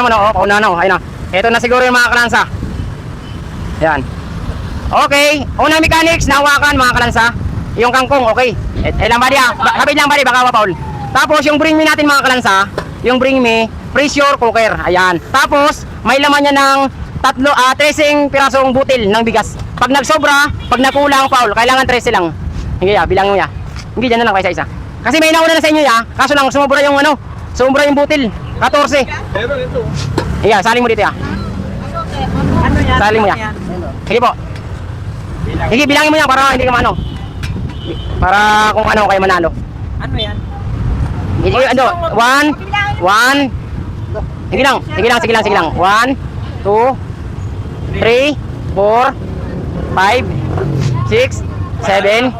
naman, oh, pauna na, oh, ayun na. Ito na siguro yung mga kalansa. Yan. Okay, unang mechanics, nahawakan mga kalansa. Yung kangkong, okay. Eh, eh lang bali ah, Ba- kapit lang bali, baka mapaul. Tapos yung bring me natin mga kalansa, yung bring me, pressure cooker, ayan. Tapos, may laman niya ng tatlo, ah, 13 pirasong butil ng bigas. Pag nagsobra, pag nakulang paul, kailangan 13 lang. Hindi ya, bilang mo ya. Hindi, dyan na lang kayo isa-isa. Kasi may nauna na sa inyo ya, kaso lang sumobra yung ano, sumobra yung butil, 14. Pero ito. Iya, saling mo dito ya. Ano yan? Saling mo yan. Sige po. Sige, bilangin mo yan para hindi ka maano. Para kung ano kayo manalo. Ano yan? Sige, ano, one, one, sige lang, sige lang, sige lang, sige lang. One, two, three, four, five, six, seven,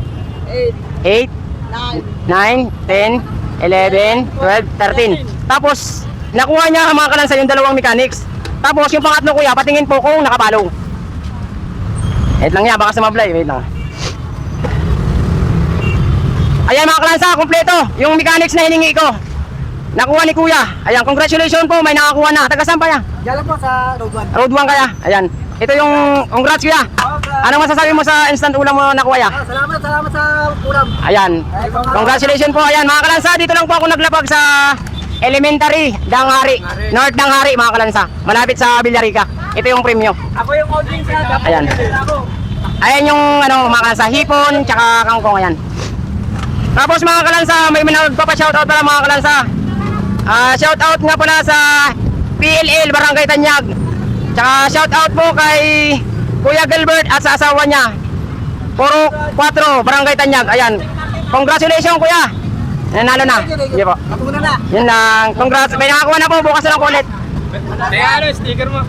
eight, nine, ten, eleven, twelve, thirteen. Tapos, nakuha niya mga kalansa yung dalawang mechanics. Tapos, yung pangatlo kuya, patingin po kung nakapalo. Wait lang yan, baka sumablay. Wait lang. Ayan mga kalansa, kompleto. Yung mechanics na hiningi ko. Nakuha ni kuya. Ayan, congratulations po, may nakakuha na. Taga saan pa yan? Diyan lang po sa Road 1. Road 1 kaya. Ayan. Ito yung congrats kuya. Anong masasabi mo sa instant ulam mo nakuha ya? Ah, salamat, salamat sa ulam. Ayan. Congratulations po. Ayan mga kalansa, dito lang po ako naglapag sa Elementary, Danghari. North Danghari mga kalansa. Malapit sa Villarica. Ito yung premyo. Ako yung na. dapat Ayan. Ayan yung ano, mga kalansa, hipon, tsaka kangkong, ayan. Tapos mga kalansa, may nagpapa-shoutout pala mga kalansa. Ah, shoutout nga pala sa PLL Barangay Tanyag. Tsaka shoutout po kay Kuya Gilbert at sa asawa niya. Puro 4 Barangay Tanyag. Ayan. Congratulations Kuya. Nanalo na. Sige po. Yun lang. Congrats. May nakakuha na po. Bukas na lang ulit. Kaya ano, sticker mo.